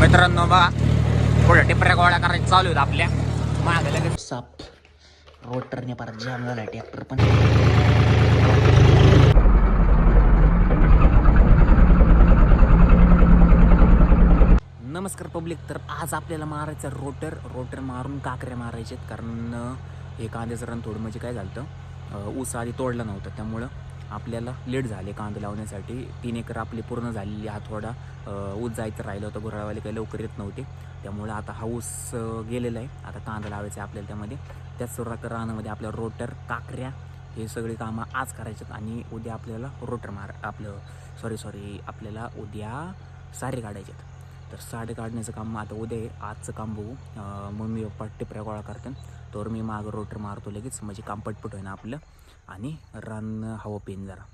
मित्रांनो बघा. पुढे टिपऱ्या गोळ्या करायचं चालू आहेत आपल्या. मागे लगेच. साप रोटरने परत जाम झाला ट्रॅक्टर पण. नमस्कार पब्लिक तर आज आपल्याला मारायचं रोटर रोटर मारून काकऱ्या मारायचे कारण अं, हे कांद्याचं रन थोडं म्हणजे काय झालं होतं, ऊस आधी तोडला नव्हता. त्यामुळं आपल्याला लेट झाले कांदे लावण्यासाठी. तीन एकर आपली पूर्ण झालेली हा थोडा ऊस जायचं राहिलं होतं गुराळवाले काही लवकर येत नव्हते. त्यामुळे आता हा ऊस गेलेला आहे. आता कांदा लावायचा आहे आपल्याला त्यामध्ये. त्याच सुरुवात रानामध्ये आपल्या रोटर काकऱ्या हे सगळी कामं आज करायचे आणि उद्या आपल्याला रोटर मार आपलं सॉरी सॉरी आपल्याला उद्या सारे काढायचे आहेत तर साडे काढण्याचं काम आता उद्या आहे. आजचं काम बघू. अं, मम्मी पप्पा टिपऱ्या गोळा करतात तर मी मागं रोटर मारतो लगेच. म्हणजे काम पटपट होईना आपलं. आणि रान हवं पेन जरा.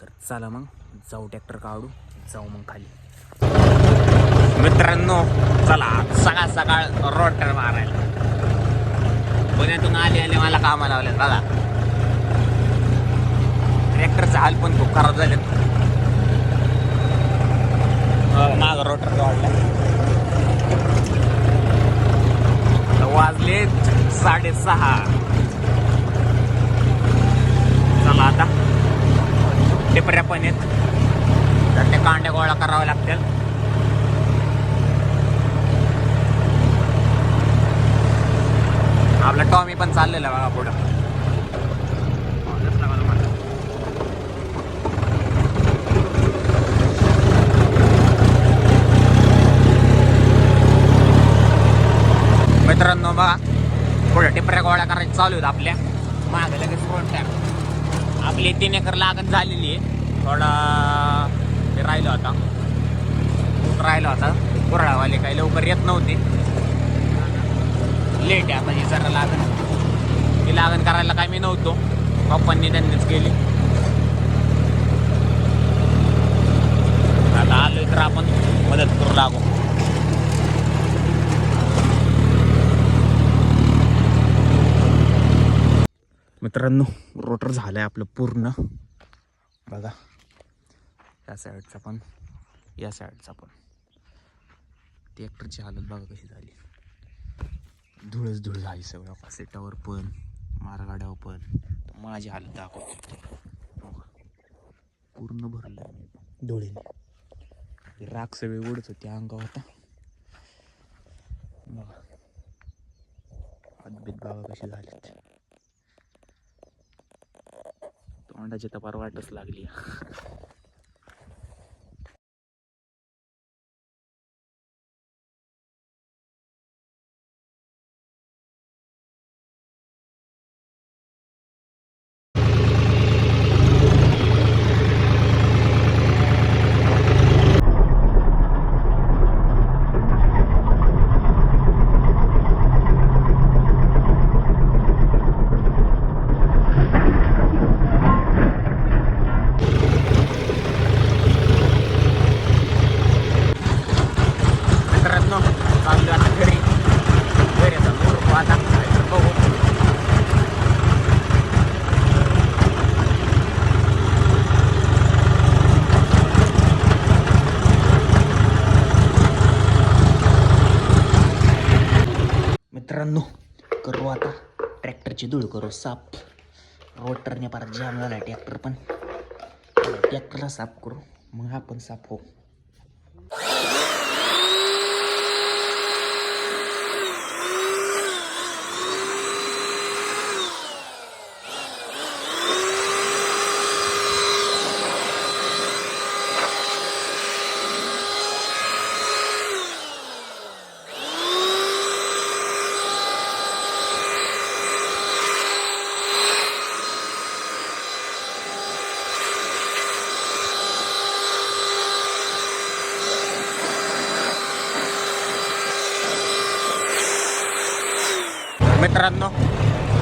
तर चला मग जाऊ ट्रॅक्टर काढू. जाऊ मग खाली. मित्रांनो चला. सकाळ सकाळ रोटर मारायला. पुण्यातून आले आले मला कामाला लावले बघा. ट्रॅक्टरचा हाल पण खूप खराब झाले माग रोटर काढला वाजले साडेसहा. चला आता. टिपऱ्या पण आहेत. तर ते कांड्या गोळा करावे लागतील. आपला टॉमी पण चाललेला बघा पुढं मित्रांनो बघा पुढे टिपऱ्या गोळा करायचं चालू आहेत आपल्या. मागे लगेच कोणत्या आपली तीन एकर लागण झालेली आहे. थोडा ते राहिलो होता राहिला होता कुरळावाले काही लवकर येत नव्हते. लेट आहे म्हणजे जरा लागण. ती लागण करायला काय मी नव्हतो. पप्पांनी त्यांनीच केली. आता आलो तर आपण मदत करू लागू. मित्रांनो रोटर झालं आहे आपलं पूर्ण. बघा या साईडचा पण या साईडचा पण. ट्रॅक्टरची हालत बघा कशी झाली. धुळच धुळ झाली सगळं. सेटावर पण मारगाड्यावर पण. माझी हालत दाखव पूर्ण भरलं धुळीने. राग राख सगळे उडत होते अंगावर आता बघा. अद्भुत बाबा कशी झाली तोंडाची तपार वाटच लागली. मित्रांनो करू आता ट्रॅक्टरची धूळ करू साफ रोटरने परत जाम झाला ट्रॅक्टर पण. ट्रॅक्टरला साफ करू मग आपण साफ हो मित्रांनो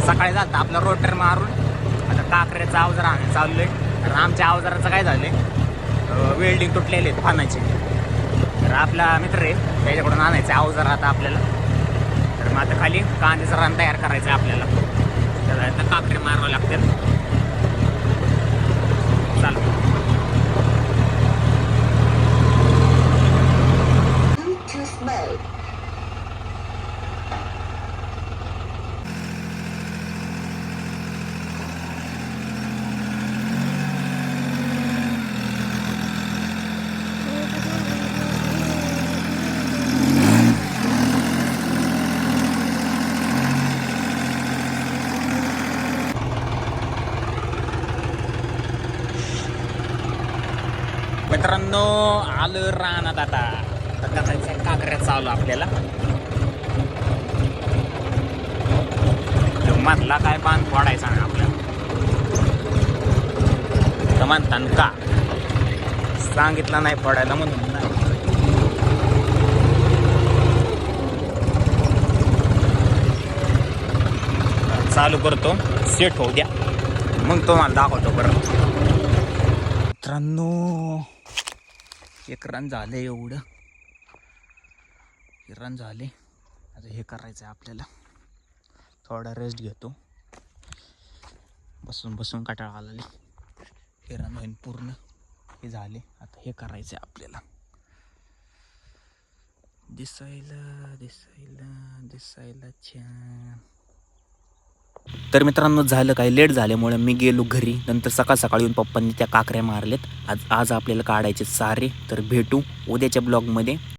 सकाळी झालं आपलं रोटर मारून. आता काकऱ्याचा अवजार आणायला चाललोय. तर आमच्या अवजाराचं काय झालंय? वेल्डिंग तुटलेले आहेत पानाचे. तर आपला मित्र आहे त्याच्याकडून आणायचं अवजार आता आपल्याला. तर मग आता खाली कांद्याचं रान तयार करायचं आहे आपल्याला तर काकरे मारावं लागतील चालू मित्रांनो आलं रानात आता. आता करायचं काकऱ्या चालू आपल्याला. मधला काय बांध फोडायचा ना आपल्याला तर म्हणतान का? सांगितलं नाही फोडायला म्हणून. चालू करतो. सेट होऊ द्या. मग तो मला दाखवतो बरं. मित्रांनो एक रन झालं एवढं. हे रन झाले. आता हे करायचं आहे आपल्याला. थोडा रेस्ट घेतो. बसून बसून कटाळा आलेले हे रन होईन पूर्ण. हे झाले. आता हे करायचं आहे आपल्याला. दिसायला दिसायला दिसायला छान. तर मित्रांनो झालं काय? लेट झाल्यामुळे मी गेलो घरी. नंतर सकाळ सकाळी येऊन पप्पांनी त्या काकऱ्या मारल्यात. आज आज आपल्याला काढायचे सारे. तर भेटू उद्याच्या ब्लॉगमध्ये.